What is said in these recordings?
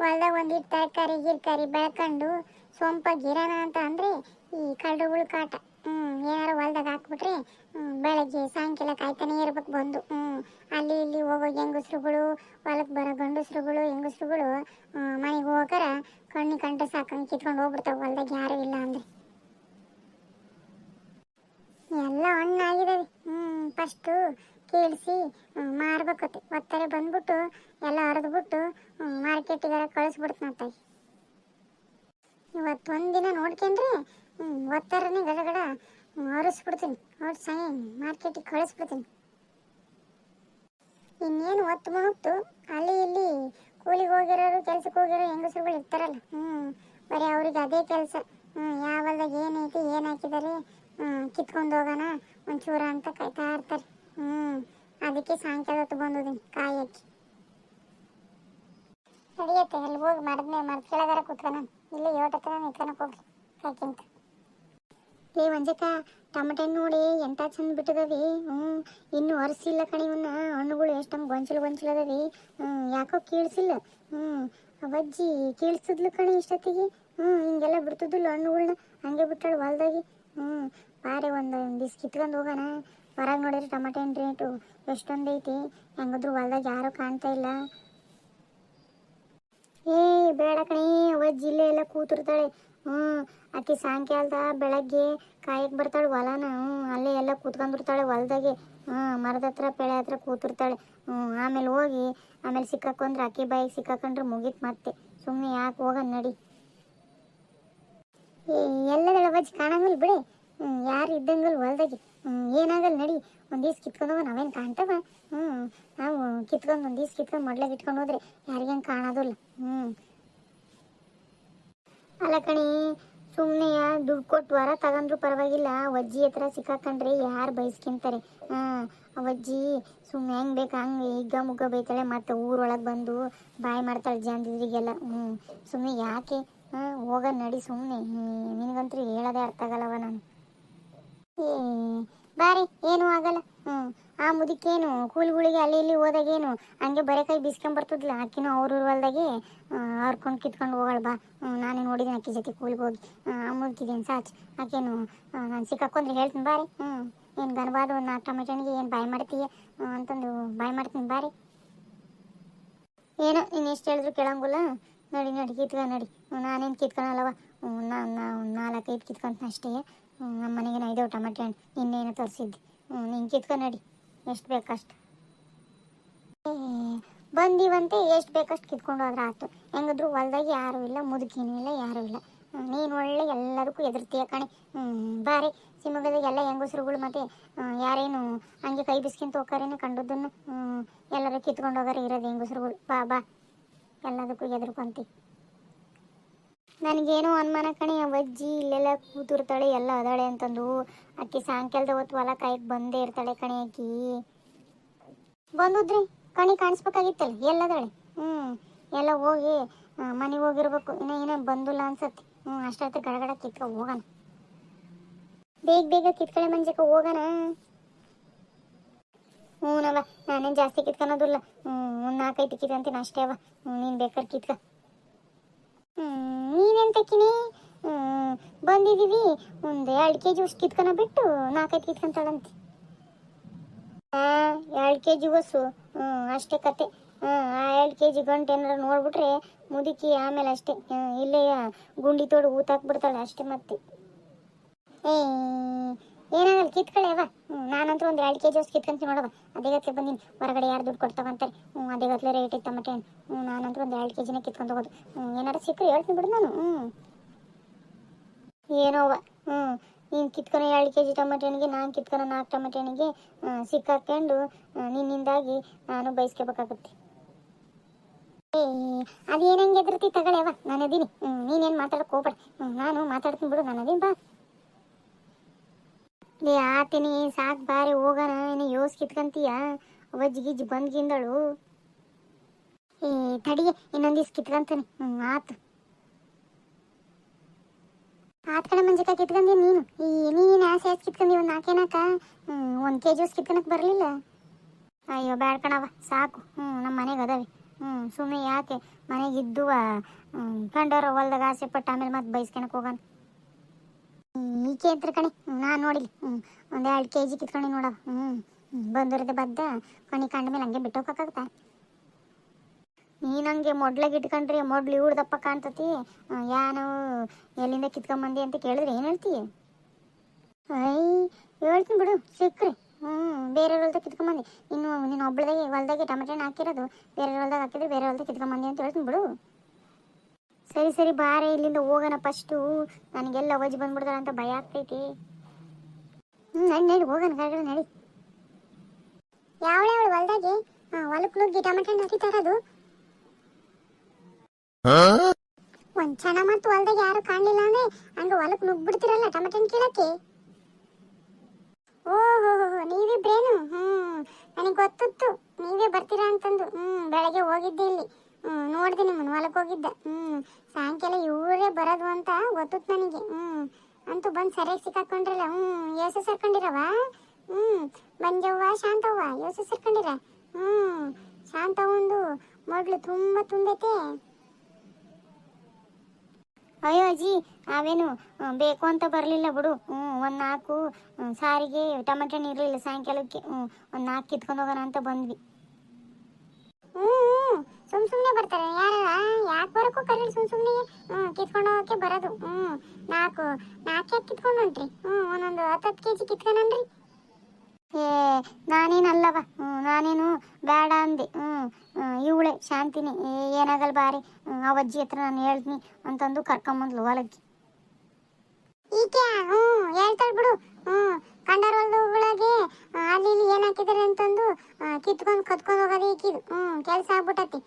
ಹೊಲ್ದಾಗ ಒಂದಿಟ್ಟು ತರಕಾರಿ ಗಿರ್ಕಾರಿ ಬೆಳ್ಕೊಂಡು ಸೊಂಪ ಗಿರಣ ಅಂತ ಅಂದ್ರೆ ಈ ಕಳ್ಳುಗಳು ಕಾಟ. ಹ್ಞೂ ಏನಾರು ಹೊಲ್ದಾಗ ಹಾಕ್ಬಿಟ್ರೆ ಬೆಳಗ್ಗೆ ಸಾಯಂಕಾಲ ಕಾಯ್ತಾನೆ ಇರ್ಬೇಕು ಬಂದು. ಹ್ಞೂ ಅಲ್ಲಿ ಇಲ್ಲಿ ಹೋಗೋ ಹೆಂಗಸ್ರುಗಳು ಹೊಲಕ್ಕೆ ಬರೋ ಗಂಡಸ್ರುಗಳು, ಹೆಂಗಸ್ರುಗಳು ಮನೆಗೆ ಹೋಗಾರ ಕಣ್ಣಿ ಕಂಟ ಸಾಕಂಗೆ ಕಿತ್ಕೊಂಡು ಹೋಗ್ಬಿಡ್ತಾವೆ, ಹೊಲ್ದಾಗ ಯಾರು ಇಲ್ಲ ಅಂದ್ರೆ. ಎಲ್ಲ ಹಣ್ಣಾಗಿದಾವೆ. ಹ್ಞೂ ಫಸ್ಟು ಕೀಳಿಸಿ ಮಾರ್ಬೇಕತ್ತೆ ಒತ್ತಾರೆ ಬಂದ್ಬಿಟ್ಟು ಎಲ್ಲ ಹರಿದ್ಬಿಟ್ಟು ಮಾರ್ಕೆಟಿಗಾರ ತಾಯಿ. ಇವತ್ತು ಒಂದಿನ ನೋಡ್ಕೊಂಡ್ರೆ ಒತ್ತಾರನೇ ಗಡಗಡ ಗಡ ಹರಿಸ್ಬಿಡ್ತೀನಿ. ನೋಡಿ ಸೈ ಮಾರ್ಕೆಟಿಗೆ ಕಳಿಸ್ಬಿಡ್ತೀನಿ. ಇನ್ನೇನು ಒತ್ತು ಮುಣುಕ್ತು ಅಲ್ಲಿ ಇಲ್ಲಿ ಕೂಲಿಗೆ ಹೋಗಿರೋರು ಕೆಲ್ಸಕ್ಕೆ ಹೋಗಿರೋ ಹೆಂಗಸರುಗಳು ಇರ್ತಾರಲ್ಲ ಹ್ಞೂ ಬರೀ ಅವ್ರಿಗೆ ಅದೇ ಕೆಲಸ. ಹ್ಞೂ ಯಾವ ಏನೈತಿ ಏನು ಹಾಕಿದ್ದಾರೆ ಕಿತ್ಕೊಂಡು ಹೋಗೋಣ, ಒಂಚೂರ ಅಂತ ಕಾಯ್ತಾ ಇರ್ತಾರೆ. ಹ್ಮ್, ಅದಕ್ಕೆ ಸಾಯಂಕಾಲ ಹೊತ್ತು ಬಂದಿದ್ದೀನಿ ಕಾಯಿ ಹಾಕಿ. ನಡೆಯುತ್ತೆ ಅಲ್ಲಿ ಹೋಗಿ ಮರದ ಮರದ ಕೆಳಗಾರ ನಾನು. ಇಲ್ಲಿ ಏಟ್ ಹತ್ರ ನಿಂತ್ಕೊಳಕ್ ಹೋಗ್ಲಿ ಕಾಯ್ಕಿಂತ ಏ ಒಂಜಕ್ಕ ಟಮಟೆ ನೋಡಿ ಎಂತ ಚಂದ ಬಿಟ್ಟದವಿ? ಹ್ಞೂ ಇನ್ನು ಒರೆಸಿಲ್ಲ ಕಣಿ ಇವನ್ನ ಹಣ್ಣುಗಳು ಎಷ್ಟು ಗೊಂಚಲು ಗೊಂಚಲು ಅದವಿ. ಹ್ಞೂ ಯಾಕೋ ಕೀಳ್ಸಿಲ್ಲ. ಹ್ಞೂ ಅವಜ್ಜಿ ಕೀಳ್ಸಿದ್ಲು ಕಣಿ ಇಷ್ಟೊತ್ತಿಗೆ. ಹ್ಞೂ ಹಿಂಗೆಲ್ಲ ಬಿಡ್ತಿದ್ಲು ಹಣ್ಣುಗಳ್ನ. ಹಂಗೆ ಬಿಟ್ಟಾಳು ಹೊಲ್ದಾಗಿ. ಹ್ಞೂ ಬಾರೆ ಒಂದು ದಿಸ್ ಕಿತ್ಕೊಂಡು ಹೋಗೋಣ. ಹೊರಗೆ ನೋಡಿದ್ರೆ ಟೊಮೆಟೊ ಹಣ್ಣು ರೇಟು ಎಷ್ಟೊಂದು ಐತಿ? ಹೆಂಗದ್ರು ಹೊಲ್ದಾಗ ಯಾರೂ ಕಾಣ್ತಾ ಇಲ್ಲ. ಏ, ಬೇಡ ಕಣಿ ಅವ ಜಿಲ್ಲೆ ಎಲ್ಲ ಕೂತಿರ್ತಾಳೆ. ಹ್ಞೂ ಆಕೆ ಸಾಯಂಕಾಲದ ಬೆಳಗ್ಗೆ ಕಾಯಕ್ಕೆ ಬರ್ತಾಳೆ ಹೊಲನ. ಹ್ಞೂ ಅಲ್ಲೇ ಎಲ್ಲ ಕೂತ್ಕೊಂಡಿರ್ತಾಳೆ ಹೊಲ್ದಾಗೆ. ಹ್ಞೂ ಮರದ ಹತ್ರ ಬೆಳೆ ಹತ್ರ ಕೂತಿರ್ತಾಳೆ. ಹ್ಞೂ ಆಮೇಲೆ ಹೋಗಿ, ಆಮೇಲೆ ಸಿಕ್ಕಾಕೊಂಡ್ರೆ ಅಕ್ಕಿ ಬಾಯಿಗೆ ಸಿಕ್ಕಾಕೊಂಡ್ರೆ ಮುಗಿತ್ ಮತ್ತೆ. ಸುಮ್ಮನೆ ಯಾಕೆ ಹೋಗೋಣ ನಡಿ. ಏ ಎಲ್ಲದಳ ವಜ್ ಕಾಣಂಗಿಲ್ಲ ಬಿಡಿ. ಯಾರು ಇದ್ದಂಗಲ್ಲ ಹೊಲ್ದಾಗೆ? ಏನಾಗಲ್ಲ ನಡಿ, ಒಂದು ದಿವ್ಸ ಕಿತ್ಕೊಂಡು ಹೋಗೋಣ ನಾವೇನು ಕಾಣ್ತವ? ಹ್ಞೂ ನಾವು ಕಿತ್ಕೊಂಡು, ಒಂದು ದಿವ್ಸ ಕಿತ್ಕೊಂಡು ಮೊಡ್ಲಾಗ ಇಟ್ಕೊಂಡು ಹೋದ್ರೆ ಯಾರಿಗೇನು ಕಾಣೋದಿಲ್ಲ. ಹ್ಞೂ ಅಲ್ಲ ಕಣಿ ಸುಮ್ಮನೆ ದುಡ್ಡು ಕೊಟ್ಟು ವರ ತಗೊಂಡ್ರು ಪರವಾಗಿಲ್ಲ. ಅಜ್ಜಿ ಹತ್ರ ಸಿಕ್ಕಾಕೊಂಡ್ರೆ ಯಾರು ಬೈಸ್ಕೊಂತಾರೆ? ಹಾಂ ಅವಜ್ಜಿ ಸುಮ್ಮನೆ ಹೆಂಗೆ ಬೇಕು, ಹಂಗೆ ಹಿಗ್ಗ ಮುಗ್ಗ ಬೈತಾಳೆ, ಮತ್ತೆ ಊರೊಳಗೆ ಬಂದು ಬಾಯಿ ಮಾಡ್ತಾಳೆ ಜಂದಿದ್ರಿಗೆಲ್ಲ ಹ್ಞೂ ಸುಮ್ಮನೆ ಯಾಕೆ? ಹಾಂ ಹೋಗ ನಡಿ ಸುಮ್ಮನೆ ನಿನಗಂತೂ ಹೇಳೋದೇ ಅರ್ಥ ಆಗಲ್ಲವ ನಾನು. ಬಾರಿ, ಏನೂ ಆಗಲ್ಲ. ಹ್ಞೂ ಆ ಮುದಿಕೇನು ಕೂಲ್ಗಳಿಗೆ ಅಲ್ಲಿ ಇಲ್ಲಿ ಹೋದಾಗೇನು ಹಂಗೆ ಬರೀ ಕೈ ಬಿಸ್ಕೊಂಬರ್ತದ್ಲ ಆಕಿನೂ ಅವ್ರ ಹೊಲ್ದಾಗೆ ಹರ್ಕೊಂಡು ಕಿತ್ಕೊಂಡು ಹೋಗಳ ಬಾ. ನಾನೇ ನೋಡಿದ್ದೀನಿ ಆಕಿ ಜೊತೆ ಕೂಲ್ಗೆ ಹೋಗಿ. ಆ ಮುದುಕಿದೇನು ಸಾಚ್. ಆಕೇನು ನಾನು ಸಿಕ್ಕಾಕೊಂಡ್ರೆ ಹೇಳ್ತೀನಿ ಬಾರಿ. ಹ್ಞೂ ಏನು ಗನಬಾದ ಒಂದು ನಾಲ್ಕು ಟೊಮೆಟೊನಿಗೆ ಏನು ಬಾಯ್ ಮಾಡ್ತೀಯ? ಅಂತಂದು ಬಾಯ್ ಮಾಡ್ತೀನಿ ಬಾರಿ. ಏನೋ, ನೀನು ಎಷ್ಟು ಹೇಳಿದ್ರು ಕೇಳಂಗಿಲ್ಲ. ನಡಿ, ನೋಡಿ, ಕಿತ್ಕ, ನಡಿ. ನಾನೇನು ಕಿತ್ಕೊಳಲ್ಲವ. ನಾವು ನಾಲ್ಕೈದು ಕಿತ್ಕೊಂತೀನಿ ಅಷ್ಟೇ. ನಮ್ಮ ಮನೆಗೆ ಐದು ಟಮಾಟೆ ಹಣ್ಣು ನಿನ್ನೇನು ತರಿಸಿದ್ದೆ. ನೀನು ಕಿತ್ಕೊ ನಡಿ. ಎಷ್ಟು ಬೇಕಷ್ಟು? ಬಂದಿವಂತೆ ಎಷ್ಟು ಬೇಕಷ್ಟು ಕಿತ್ಕೊಂಡು ಹೋದ್ರೆ ಆಯ್ತು ಹೆಂಗಿದ್ರು ಹೊಲ್ದಾಗ ಯಾರೂ ಇಲ್ಲ, ಮುದುಕಿನೂ ಇಲ್ಲ, ಯಾರೂ ಇಲ್ಲ. ನೀನು ಒಳ್ಳೆ ಎಲ್ಲದಕ್ಕೂ ಎದುರ್ತೀಯ ಕಣೆ. ಬಾರೆ ಶಿವಮೊಗ್ಗದಾಗ ಎಲ್ಲ ಹೆಂಗಸ್ರುಗಳು ಮತ್ತೆ ಯಾರೇನು ಹಂಗೆ ಕೈ ಬಿಸ್ಕಿಂತ ಹೋಗಾರೇನು ಕಂಡದ್ದನ್ನು ಎಲ್ಲರೂ ಕಿತ್ಕೊಂಡು ಹೋಗಾರೆ ಇರೋದು ಹೆಂಗಸ್ರುಗಳು. ಬಾ ಬಾ. ಎಲ್ಲದಕ್ಕೂ ಎದುರ್ಕೊಂತಿ ನನಗೇನೋ ಅನುಮಾನ ಕಣೆ ಅಜ್ಜಿ ಇಲ್ಲೆಲ್ಲ ಕೂತಿರ್ತಾಳೆ, ಎಲ್ಲ ಅದಾಳೆ ಅಂತಂದು. ಆಕೆ ಸಾಯಂಕಾಲದ ಹೊತ್ತು ಹೊಲ ಕಾಯಕ್ಕೆ ಬಂದೇ ಇರ್ತಾಳೆ ಕಣೆ ಆಕಿ ಬಂದುದ್ರಿ, ಕಣಿ ಕಾಣಿಸ್ಬೇಕಾಗಿತ್ತಲ್ಲ ಎಲ್ಲದಾಳೆ ಹ್ಞೂ ಎಲ್ಲ ಹೋಗಿ ಮನೆಗೆ ಹೋಗಿರ್ಬೇಕು. ಇನ್ನ ಏನೋ ಬಂದಿಲ್ಲ ಅನ್ಸತ್ತೆ. ಹ್ಞೂ ಅಷ್ಟೊತ್ತು ಗಡಗಡ ಕಿತ್ಕೊ ಹೋಗಣ ಬೇಗ ಬೇಗ ಕಿತ್ಕಳೆ ಮಂಜಕ್ಕೆ ಹೋಗೋಣ ಹ್ಞೂ ನಾನೇನು ಜಾಸ್ತಿ ಕಿತ್ಕೊಳೋದಿಲ್ಲ. ಹ್ಞೂ ಒಂದು ನಾಲ್ಕೈದು ಕಿತ್ತಂತೀನಿ ಅಷ್ಟೇ ಅವ. ಹ್ಞೂ ನೀನು ಬೇಕಾದ್ರೆ ಕಿತ್ಕ. ನೀನೇನು ತಕ್ಕಿನಿ ಬಂದಿದ್ದೀವಿ ಒಂದು ಎರಡು ಕೆ ಜಿ ಅಷ್ಟು ಕಿತ್ಕೊನ ಬಿಟ್ಟು ನಾಲ್ಕೈದು ಕಿತ್ಕೊಂತಾಳಂತೆ. ಹಾಂ, ಎರಡು ಕೆ ಜಿ ಬಸ್ಸು ಅಷ್ಟೇ ಕತೆ. ಹಾಂ ಆ ಎರಡು ಕೆ ಜಿ ಗಂಟೆ ಏನಾರ ನೋಡ್ಬಿಟ್ರೆ ಮುದುಕಿ ಆಮೇಲೆ ಅಷ್ಟೇ. ಇಲ್ಲೇ ಗುಂಡಿ ತೋಡು ಊತಾಕ್ಬಿಡ್ತಾಳೆ ಅಷ್ಟೇ ಮತ್ತೆ. ಏ ಏನಾಗಲ್ಲ ಅವ ನಾನಂತೂ ಒಂದು ಎರಡು ಕೆ ಜಿ ಅಷ್ಟು ಕಿತ್ಕೊಂತೀನಿ ನೋಡವ ಅದೇ ಗತ್ಲೆ ಬಂದೀನಿ ಹೊರಗಡೆ ಯಾರು ದುಡ್ಡು ಕೊಡ್ತಾವಂತಾರೆ ಹ್ಞೂ ಅದೇ ಗತ್ಲೆ ರೇಟ್ ಇತ್ತು ಹಣ್ಣು ಹ್ಞೂ ನಾನಂತೂ ಒಂದು ಎರಡು ಕೆ ಜಿನೇ ಕಿತ್ಕೊಂಡು ಹೋಗೋದು. ಏನಾರು ಸಿಕ್ಕರೆ ಹೇಳ್ತೀನಿ ಬಿಡು ನಾನು. ಹ್ಞೂ ಏನೋವ ಹ್ಞೂ ನೀನು ಕಿತ್ಕೊನ ಎರಡು ಕೆ ಜಿ ಟೊಮೆಟೊ ಹಣ್ಣಿಗೆ ನಾನು ಕಿತ್ಕೊನ ನಾಲ್ಕು ಟೊಮೆಟೊ ಹಣ್ಣಿಗೆ ಸಿಕ್ಕಾಕೊಂಡು ನಿನ್ನಿಂದಾಗಿ ನಾನು ಬಯಸ್ಕೋಬೇಕಾಗುತ್ತೆ ಅದೇನಂಗೆ ಎದುರ್ತಿ ತಗೊಳ್ಳೇವ ನಾನು ಅದೀನಿ. ನೀನೇನು ಮಾತಾಡಕ್ಕೆ ಹೋಗ್ಬೇಡ. ನಾನು ಮಾತಾಡ್ತೀನಿ ಬಿಡು, ನಾನು ಅದೀನಿ, ಬಾ. ಲೇ, ಆತೀನಿ, ಸಾಕು ಬಾರಿ ಹೋಗೋಣ ನೀನು ಯೋಸ್ ಕಿತ್ಕಂತೀಯ ಅವಜ್ಜಿ ಗಿಜ್ಜಿ ಬಂದ್ಗಿಂದಳು. ಏ, ತಡಿಗೆ ಇನ್ನೊಂದಿಸ್ ಕಿತ್ಕಂತಾನೆ. ಹ್ಞೂ ಆತು. ಆತ್ ಕಡೆ ಮಂಜಕ್ಕ ಕಿತ್ಕಂದಿ ನೀನು? ಈ ನೀನು ಆಸೆ ಆಸೆ ಕಿತ್ಕಂದಿ ಒಂದು ನಾಲ್ಕೇನಾಕ ಒಂದು ಕೆ ಜಿ ಕಿತ್ಕೊಳಕ್ ಬರಲಿಲ್ಲ? ಅಯ್ಯೋ, ಬ್ಯಾಡ ಕಣವ ಸಾಕು. ಹ್ಞೂ ನಮ್ಮ ಮನೆಗೆ ಅದಾವೆ. ಹ್ಞೂ ಸುಮ್ಮನೆ ಯಾಕೆ? ಮನೆಗೆ ಇದ್ದುವ ಕಂಡವ್ರ ಹೊಲ್ದಾಗ ಆಸೆ ಪಟ್ಟು, ಆಮೇಲೆ ಮತ್ತೆ ಬೈಸ್ಕೊಳಕ್ ಹೋಗೋಣ ಈಕೆ ಅಂತ ಕಣೆ. ನಾ ನೋಡಿಲ್ಲ ಒಂದು ಎರಡು ಕೆ ಜಿ ಕಿತ್ಕೊಂಡು ನೋಡ. ಹ್ಞೂ ಬಂದಿರದೆ ಬದ್ದ ಕಣಿ ಕಂಡ ಮೇಲೆ ಹಂಗೆ ಬಿಟ್ಟೋಗಕ್ಕಾಗತ್ತಾ ನೀನಂಗೆ ಮೊಡ್ಲಾಗ ಇಟ್ಕೊಂಡ್ರಿ ಮೊಡ್ಲು ಇವ್ರದಪ್ಪ ಕಾಣ್ತತಿ. ಯಾ ಯಾನು ಎಲ್ಲಿಂದ ಕಿತ್ಕೊಂಬಂದಿ ಅಂತ ಕೇಳಿದ್ರೆ ಏನು ಹೇಳ್ತೀಯ ಐ, ಹೇಳ್ತೀನಿ ಬಿಡು, ಸಿಕ್ಕ್ರಿ. ಹ್ಞೂ ಬೇರೆ ಹೊಲ್ದಾಗ ಕಿತ್ಕೊಂಬಂದಿ. ಇನ್ನು ನೀನು ಒಬ್ಳದಾಗೆ ಹೊಲ್ದಾಗೆ ಟೊಮೆಟೊ ಹಣ್ಣು ಹಾಕಿರೋದು ಬೇರೆ ಹೊಲ್ದಾಗ ಹಾಕಿದ್ರೆ ಬೇರೆ ಹೊಲ್ದಾಗ ಕಿತ್ಕೊಂಬಂದಿ ಅಂತ ಹೇಳ್ತೀನಿ ಬಿಡು. ಸರಿ ಸರಿ ಬಾರೆ ಇಲ್ಲಿಂದ ಹೋಗೋಣ ಫಸ್ಟು ನನಗೆಲ್ಲ ಅವಜ್ ಬಂದ್ಬಿಡ್ತಾರ ಅಂತ ಭಯ ಆಗ್ತೈತಿ. ಹ್ಞೂ ನಡಿ ನಡಿ ಹೋಗೋಣ ಗಾಡಿ ನಡಿ. ಯಾವಳೆ ಅವಳು ಹೊಲ್ದಾಗೆ ಹೊಲಕ್ಕೆ ನುಗ್ಗಿ ಟಮಟೆ ಹಣ್ಣು ಹಾಕಿತಾರದು ಒಂದ್ ಕ್ಷಣ ಮತ್ತು ಹೊಲ್ದಾಗ ಯಾರು ಕಾಣಲಿಲ್ಲ ಅಂದ್ರೆ ಹಂಗ ಹೊಲಕ್ಕೆ ನುಗ್ಬಿಡ್ತಿರಲ್ಲ ಟಮಟನ್ ಕೀಳಕ್ಕೆ? ಓಹೋ ನೀವಿಬ್ರೇನು ಹ್ಮ್ ನನಗೆ ಗೊತ್ತಿತ್ತು. ನೀವೇ ಬರ್ತೀರಾ ಅಂತಂದು. ಹ್ಮ್ ಬೆಳಗ್ಗೆ ಹೋಗಿದ್ದೆ ಇಲ್ಲಿ. ನೋಡ್ದೆ ನಿಮ್ಮನ್ನ ಹೊಲಕ್ಕೆ ಹೋಗಿದ್ದೆ. ಹ್ಞೂ ಸಾಯಂಕಾಲ ಇವರೇ ಬರೋದು ಅಂತ ಗೊತ್ತಿತ್ತು ನನಗೆ. ಹ್ಞೂ ಅಂತೂ ಬಂದು ಸರಿಯಾಗಿ ಸಿಕ್ಕಾಕೊಂಡ್ರಲ್ಲ ಹ್ಮ್ ಏಸು ಸರ್ಕೊಂಡಿರವ? ಹ್ಮ್ ಬಂದವ್ವ ಶಾಂತವ್ವ ಏಸು ಸರ್ಕೊಂಡಿರ? ಹ್ಮ್ ಶಾಂತವಂದು ಮೊದಲು ತುಂಬಾ ತುಂಬೈತೆ. ಅಯ್ಯೋ ಅಜ್ಜಿ ಅವೇನು ಬೇಕು ಅಂತ ಬರಲಿಲ್ಲ ಬಿಡು. ಹ್ಞೂ ಒಂದು ನಾಲ್ಕು ಸಾರಿಗೆ, ಟೊಮೆಟೊ ಇರಲಿಲ್ಲ ಸಾಯಂಕಾಲಕ್ಕೆ. ಹ್ಞೂ ಒಂದು ನಾಲ್ಕು ಕಿತ್ಕೊಂಡು ಹೋಗೋಣ ಅಂತ ಬಂದ್ವಿ. ಹ್ಞೂ ಸುಮ್ ಸುಮ್ಮನೆ ಬರ್ತಾರೆ. ಯಾರ ಯಾಕೆ ಬರೋಕ್ಕೂ ಕರೆಂಟ್ ಸುಮ್ ಹ್ಞೂ ಕಿತ್ಕೊಂಡು ಹೋಗಕ್ಕೆ ಬರೋದು. ಹ್ಞೂ ನಾಲ್ಕು ನಾಲ್ಕು ಕಿತ್ಕೊಂಡು ಹೊಂಟ್ರಿ ಹ್ಞೂ ಒಂದೊಂದು ಹತ್ತು ಹತ್ತು ಕೆ ಜಿ ಕಿತ್ಕೊಂಡ್ರಿ ಏ, ನಾನೇನಲ್ಲವ? ನಾನೇನು ಬೇಡ ಅಂದೆ. ಹ್ಞೂ ಇವಳೆ ಶಾಂತಿನಿ. ಏನಾಗಲ್ಲ ಬಾರಿ? ಅಜ್ಜಿ ಹತ್ರ ನಾನು ಹೇಳ್ತೀನಿ ಅಂತಂದು ಕರ್ಕೊಂಬಂದ್ಲು ಹೊಲಕ್ಕೆ. ಈಕೆ ಹ್ಞೂ ಹೇಳ್ತಾಳೆ ಬಿಡು. ಹ್ಞೂ ಕಂಡರ ಹೊಲದೊಳಗೆ ಅಲ್ಲಿ ಇಲ್ಲಿ ಏನು ಅಂತಂದು ಕಿತ್ಕೊಂಡು ಕತ್ಕೊಂಡು ಹೋಗೋದು ಈಕಿದು. ಹ್ಞೂ ಕೆಲಸ ಆಗ್ಬಿಟ್ಟತಿ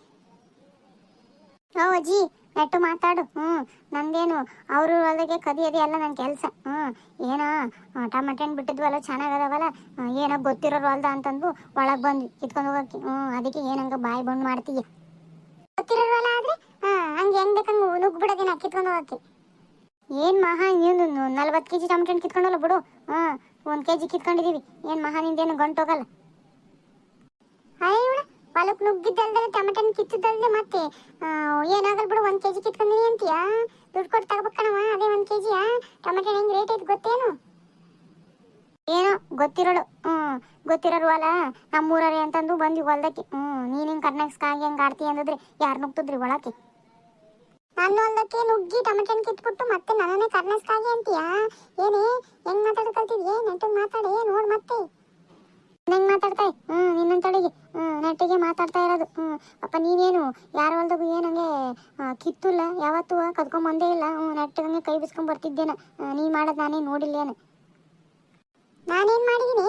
ಹೋ ಅಜ್ಜಿ, ನೆಟ್ಟು ಮಾತಾಡು. ಹ್ಞೂ, ನಂದೇನು, ಅವರು ಹೊಲದಾಗೆ ಕದಿಯೋದು ಎಲ್ಲ ನನ್ನ ಕೆಲಸ. ಹ್ಞೂ, ಏನೋ ಟಮಟೆ ಹಣ್ಣು ಬಿಟ್ಟಿದ್ವಲ್ಲ, ಚೆನ್ನಾಗದವಲ್ಲ ಏನೋ ಗೊತ್ತಿರೋರು ಹೊಲ್ದ ಅಂತಂದು ಒಳಗೆ ಬಂದು ಕಿತ್ಕೊಂಡು ಹೋಗಕ್ಕೆ ಹ್ಞೂ, ಅದಕ್ಕೆ ಏನಂಗ ಬಾಯಿ ಬಂದು ಮಾಡ್ತೀಯ? ಗೊತ್ತಿರೋರು ಹೊಲ ಆದ್ರೆ ಹಂಗೆ ಹೆಂಗ್ ಬೇಕಂಗೆ ನುಗ್ಬಿಡೋದಿನ ಕಿತ್ಕೊಂಡು ಹೋಗಕ್ಕೆ ಏನು ಮಹಾ, ನೀನು ನಲ್ವತ್ತು ಕೆ ಜಿ ಟಮಟೆ ಹಣ್ಣು ಕಿತ್ಕೊಂಡಲ್ಲ ಬಿಡು. ಹಾಂ ಒಂದು ಕೆ ಜಿ ಕಿತ್ಕೊಂಡಿದ್ದೀವಿ ಏನು ಮಹಾ, ನಿಂದೇನು ಗಂಟೋಗಲ್ಲ? ಅಯ್ಯ ಹೊಲಕ್ ನುಗ್ಗಿದ್ದಲ್ದೆ ಟಮಟೆ ಹಣ್ಣು ಕಿತ್ತಿದ್ದಲ್ದೆ ಮತ್ತೆ ಏನಾಗಲ್ ಬಿಡು, ಒಂದ್ ಕೆಜಿ ಕಿತ್ಕೊಂಡಿನಿ ಅಂತೀಯಾ? ದುಡ್ಡು ಕೊಟ್ಟು ತಗೋಬೇಕಣವ ಅದೇ ಒಂದ್ ಕೆಜಿಯಾ? ಟಮಟೆ ಹಣ್ಣು ಹೆಂಗೆ ರೇಟ್ ಐತೆ ಗೊತ್ತೇನು? ಏನೋ, ಗೊತ್ತಿರೋಳು, ಹ್ಮ್, ಗೊತ್ತಿರೋರು ಅಲ್ಲ ನಮ್ಮೂರರಿ ಅಂತಂದು ಬಂದ್ವಿ ಹೊಲ್ದಕ್ಕೆ. ಹ್ಮ್, ನೀನು ಹಿಂಗೆ ಕರ್ನಾಟಕ ಹೆಂಗ್ ಆಡ್ತಿ ಅಂದಿದ್ರೆ ಯಾರು ನುಗ್ತಿದ್ರಿ ಒಳಕ್ಕೆ? ನನ್ನ ಹೊಲ್ದಕ್ಕೆ ನುಗ್ಗಿ ಟೊಮೆಟೊ ಹಣ್ಣು ಕಿತ್ಬಿಟ್ಟು ಮತ್ತೆ ನನ್ನನ್ನೇ ಕರ್ನಾಟಕ ಅಂತೀಯಾ? ಏನೇ, ಹೆಂಗ್ ಮಾತಾಡ್ ಕಲ್ತಿದ್ಯೆ? ನೆಟ್ಟಿಗೆ ಮಾತಾಡಿ ನೋಡ್ ಮತ್ತೆ. ಹೆಂಗ್ ಮಾತಾಡ್ತಾ ಹ್ಞೂ ನಿನ್ನಂತಳಿಗೆ ಹ್ಞೂ ನೆಟ್ಟಿಗೆ ಮಾತಾಡ್ತಾ ಇರೋದು. ಹ್ಮ್ ಅಪ್ಪ ನೀನೇನು? ಯಾರ ಹೊಲ್ದಾಗೂ ಹಂಗೆ ಕಿತ್ತುಲ್ಲ ಯಾವತ್ತೂ ಕದ್ಕೊಂಬಂದೇ ಇಲ್ಲ. ಹ್ಮ್ ನೆಟ್ಟಗಂಗೆ ಕೈ ಬಿಸ್ಕೊಂಡ್ ಬರ್ತಿದ್ದೇನ. ನೀ ಮಾಡೋದು ನಾನೇ ನೋಡಿಲ್ಲ ಏನು. ನಾನೇನ್ ಮಾಡಿದೀನಿ?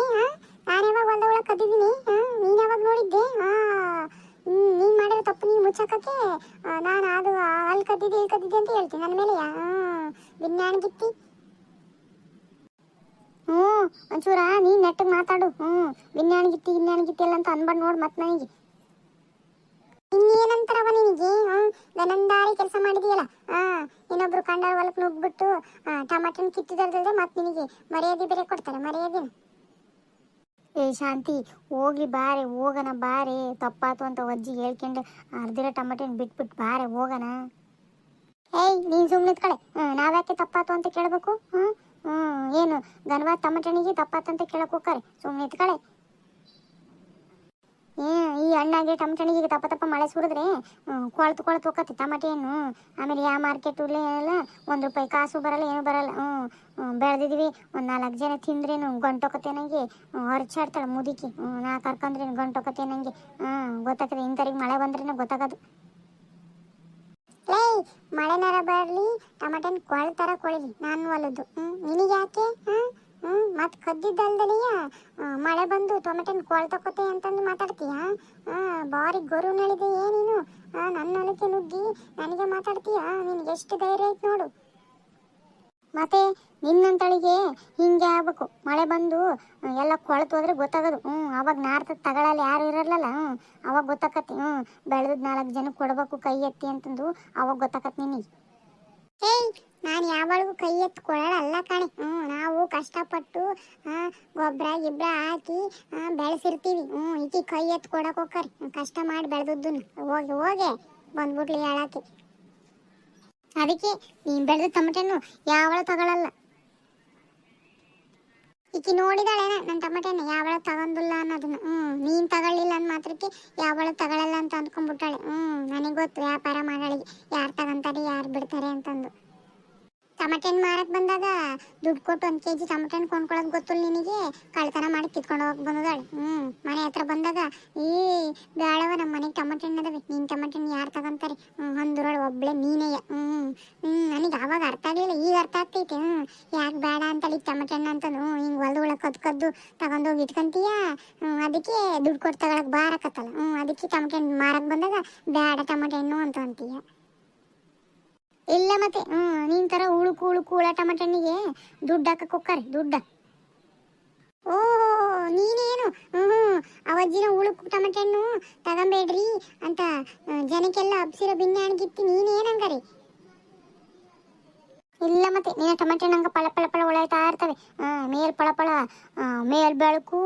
ನಾನು ಯಾವಾಗ ಹೊಲ್ದ ಒಳಗೆ ಕದ್ದಿದ್ದೀನಿ ನೀನ್ ಯಾವಾಗ ನೋಡಿದ್ದೆ? ಹ್ಮ್, ನೀನ್ ಮಾಡಿರೋ ತಪ್ಪು ನೀನ್ ಮುಚ್ಚಾಕಕ್ಕೆ ನಾನು ಅದು ಅಲ್ಲಿ ಕದ್ದಿದ್ದೆ ಇಲ್ಲಿ ಕದ್ದಿದ್ದೆ ಅಂತ ಹೇಳ್ತೀನಿ ನನ್ನ ಮೇಲೆ ವಿಜ್ಞಾನ ಗಿತ್ತಿ? ಹ್ಞೂ ಒಂಚೂರ ನೀನ್ ನೆಟ್ಟಗೆ ಮಾತಾಡು. ಹ್ಞೂ ವಿಜ್ಞಾನ ಗಿತ್ತಿ ವಿಜ್ಞಾನ ಗಿತ್ತಿ ಎಲ್ಲ ಅಂತ ಅನ್ಬಾರ್ದು ನೋಡು ಮತ್ತೆ ನನಗೆ. ಇನ್ನೇನಂತಾರವ ನಿನಗೆ? ದನಂದಾರಿ ಕೆಲಸ ಮಾಡಿದೀಯಲ್ಲ? ಹಾ, ಇನ್ನೊಬ್ರು ಕಂಡರ ಹೊಲಕ್ಕೆ ನುಗ್ಬಿಟ್ಟು ಟಮಾಟನ್ ಕಿತ್ತಿದಲ್ದಲ್ದೆ ಮತ್ತೆ ನಿನಗೆ ಮರ್ಯಾದೆ ಬೇರೆ ಕೊಡ್ತಾರೆ ಮರ್ಯಾದೆನ ಏ ಶಾಂತಿ, ಹೋಗ್ಲಿ ಬಾರೆ, ಹೋಗೋಣ ಬಾರೆ. ತಪ್ಪಾತು ಅಂತ ಅಜ್ಜಿ ಹೇಳ್ಕೊಂಡು ಅರ್ಧಿರ ಟಮಾಟನ್ ಬಿಟ್ಬಿಟ್ಟು ಬಾರೆ, ಹೋಗೋಣ. ಏಯ್, ನೀನ್ ಸುಮ್ಮನೆ ಕಡೆ ನಾವ್ಯಾಕೆ ತಪ್ಪಾತು ಅಂತ ಕೇಳಬೇಕು? ಹ್ಮ್ ಏನು? ಗನ್ವಾ ತಮ್ಮ ಜನಿಗೆ ತಪ್ಪಾತಂತ ಕೇಳಕ್ ಹೋಗ್ತಾರೆ ಸುಮ್ಮನೆ ಇತ್ಕಳೆ ಏ, ಈ ಹಣ್ಣಾಗೆ ಟಮಟಣಿಗೆ ತಪ್ಪ ತಪ್ಪ ಮಳೆ ಸುರಿದ್ರೆ ಕೊಳ್ತು ಕೊಳ್ತು ಹೋಗತ್ತೆ ಟಮಾಟೆ ಹಣ್ಣು. ಆಮೇಲೆ ಯಾವ ಮಾರ್ಕೆಟ್ ಎಲ್ಲ ಒಂದು ರೂಪಾಯಿ ಕಾಸು ಬರಲ್ಲ, ಏನು ಬರಲ್ಲ. ಹ್ಞೂ ಬೆಳ್ದಿದ್ವಿ. ಒಂದು ನಾಲ್ಕು ಜನ ತಿಂದ್ರೇನು ಗಂಟೊಕತ್ತೆ ನಂಗೆ. ಹೊರಚಾಡ್ತಾಳೆ ಮುದುಕಿ. ನಾ ಕರ್ಕೊಂಡ್ರೇನು ಗಂಟೊಕತ್ತೆ ನನಗೆ ಹಾಂ ಗೊತ್ತಾಗ್ತದೆ ಇಂಥವ್ರಿಗೆ ಮಳೆ ಬಂದ್ರೇನು ಗೊತ್ತಾಗೋದು. ಲೇ, ಮಳೆನಾರ ಬರಲಿ, ಟಮಟನ್ ಕೊಳ ಥರ ಕೊಳಿಲಿ, ನಾನು ಹೊಲದ್ದು ಹ್ಞೂ ನಿನಗೆ ಯಾಕೆ? ಹಾಂ? ಹ್ಞೂ ಮತ್ತೆ ಕದ್ದಿದ್ದಲ್ದಲಿಯ? ಮಳೆ ಬಂದು ಟೊಮೆಟನ್ ಕೊಳ್ ತಕೋತೆ ಅಂತಂದು ಮಾತಾಡ್ತೀಯ? ಹಾಂ, ಬಾರಿ ಗೊರು ನಳಿದೆ ಏನೇನು ನನ್ನ ಹೊಲಕ್ಕೆ ನುಗ್ಗಿ ನನಗೆ ಮಾತಾಡ್ತೀಯ? ನಿನ್ಗೆ ಎಷ್ಟು ಧೈರ್ಯ ಐತೆ ನೋಡು. ಮತ್ತೆ ನಿನ್ನಂತಳಿಗೆ ಹಿಂಗೆ ಆಗ್ಬೇಕು. ಮಳೆ ಬಂದು ಎಲ್ಲ ಕೊಳತು ಹೋದ್ರೆ ಗೊತ್ತಾಗೋದು. ಹ್ಞೂ, ಅವಾಗ ನಾರ್ತದ ತಗೊಳಲ್ಲ ಯಾರು ಇರಲ್ಲಲ್ಲ, ಹ್ಞೂ, ಅವಾಗ ಗೊತ್ತಾಕತ್ತಿ. ಹ್ಞೂ ಬೆಳೆದ್ ನಾಲ್ಕು ಜನಕ್ಕೆ ಕೊಡಬೇಕು ಕೈ ಎತ್ತಿ ಅಂತಂದು ಅವಾಗ ಗೊತ್ತಾಕತ್ ನಿನಗೆ. ಏಯ್ ನಾನು ಯಾವಾಗೂ ಕೈ ಎತ್ಕೊಳ್ಳಲ್ಲ ಕಣೆ. ಹ್ಞೂ, ನಾವು ಕಷ್ಟಪಟ್ಟು ಗೊಬ್ಬರ ಗಿಬ್ಬರ ಹಾಕಿ ಬೆಳೆಸಿರ್ತೀವಿ. ಹ್ಞೂ, ಈಕಿ ಕೈ ಎತ್ತು ಕೊಡಕ್ಕೆ ಹೋಗ್ಕರಿ. ಕಷ್ಟ ಮಾಡಿ ಬೆಳೆದದ್ದನ್ನ. ಹೋಗಿ, ಹೋಗೆ. ಬಂದ್ಬಿಟ್ಲಿ ಹೇಳಕ್ಕೆ. ಅದಕ್ಕೆ ನೀನು ಬೆಳೆದ ಟಮಟೆನು ಯಾವಳ ತಗೊಳಲ್ಲ. ಈಕಿ ನೋಡಿದಾಳೇನ ನನ್ನ ಟಮಟೆನ ಯಾವಳ ತಗೊಂಡಿಲ್ಲ ಅನ್ನೋದನ್ನ. ಹ್ಮ್, ನೀನು ತಗೊಳ್ಳಿಲ್ಲ ಅಂದ ಮಾತ್ರಕ್ಕೆ ಯಾವಳ ತಗೊಳಲ್ಲ ಅಂತ ಅಂದ್ಕೊಂಡ್ಬಿಟ್ಟಾಳೆ ಹ್ಮ್, ನನಗೆ ಗೊತ್ತು ವ್ಯಾಪಾರ ಮಾಡಾಳಿಗೆ ಯಾರು ತಗೊಂತಾರೆ, ಯಾರು ಬಿಡ್ತಾರೆ ಅಂತಂದು. ಟಮಟೆನ್ ಮಾರಕ್ ಬಂದಾಗ ದುಡ್ಡು ಕೊಟ್ಟು ಒಂದು ಕೆಜಿ ಟಮಟೆನ್ ಕೊಂಡ್ಕೊಳ್ಳೋದು ಗೊತ್ತಿಲ್ಲ ನಿನಗೆ. ಕಳ್ತನ ಮಾಡಿ ಕಿತ್ಕೊಂಡು ಹೋಗಿ ಬಂದದಾಳೆ. ಹ್ಮ್, ಮನೆ ಹತ್ರ ಬಂದಾಗ ಈ ಬೇಡವ ನಮ್ಮ ಮನೆಗೆ ಟಮಟೆನ್ ಅದಾವೆ. ನೀನು ಟಮಟೆನ್ ಯಾರು ತಗೊಂತಾರೆ? ಹ್ಮ್ ಒಬ್ಳೆ ನೀನೇ ಹ್ಮ್ ಹ್ಮ್, ನನಗೆ ಅವಾಗ ಅರ್ಥ ಆಗಲಿಲ್ಲ. ಈಗ ಅರ್ಥ ಆಗ್ತೈತೆ. ಹ್ಞೂ ಯಾಕೆ ಬೇಡ ಅಂತೇಳಿ ಟಮಟೆನ್ ಅಂತಂದು. ಹ್ಞೂ ಹಿಂಗೆ ಹೊಲ್ದು ಒಳಗೆ ಕದ್ದು ಕದ್ದು ತಗೊಂಡೋಗಿ ಇಟ್ಕೊಂತೀಯ? ಹ್ಞೂ ಅದಕ್ಕೆ ದುಡ್ಡು ಕೊಟ್ಟು ತಗೊಳಕ್ ಬಾರಕತ್ತಲ್ಲ. ಹ್ಞೂ ಅದಕ್ಕೆ ಟಮಟೆನ್ ಮಾರಕ್ ಬಂದಾಗ ಬೇಡ ಟಮಟೆನ್ನು ಅಂತ ಅಂತೀಯ. ಇಲ್ಲ ಮತ್ತೆ, ಹ್ಮ್ ನಿನ್ನ ತರ ಉಳುಕು ಉಳುಕು ಉಳ ಟಮಟಣ್ಣಿಗೆ ದುಡ್ಡು ಹಾಕಕ್ ಹೋಗ್ತಾರೆ ದುಡ್ಡ. ಓ ನೀನೇನು? ಹ್ಞೂ ಅವಜ್ಜಿನ ಉಳುಕು ಟಮಟಣ್ಣು ತಗೊಂಬೇಡ್ರಿ ಅಂತ ಜನಕ್ಕೆಲ್ಲ ಹಬ್ಸಿರೋ ಬಿನ್ನೆ ಅಣಗಿತ್ತಿ ನೀನೇನಂಗಾರೆ? ಇಲ್ಲ ಮತ್ತೆ, ನಿನ್ನ ಟಮಟೆ ನಂಗೆ ಪಳ ಪಳ ಪಳ ಒಳಾಯ್ತಾ ಇರ್ತವೆ. ಮೇಲ್ ಪಳ ಪಳ ಮೇಲ್ ಬೆಳಕು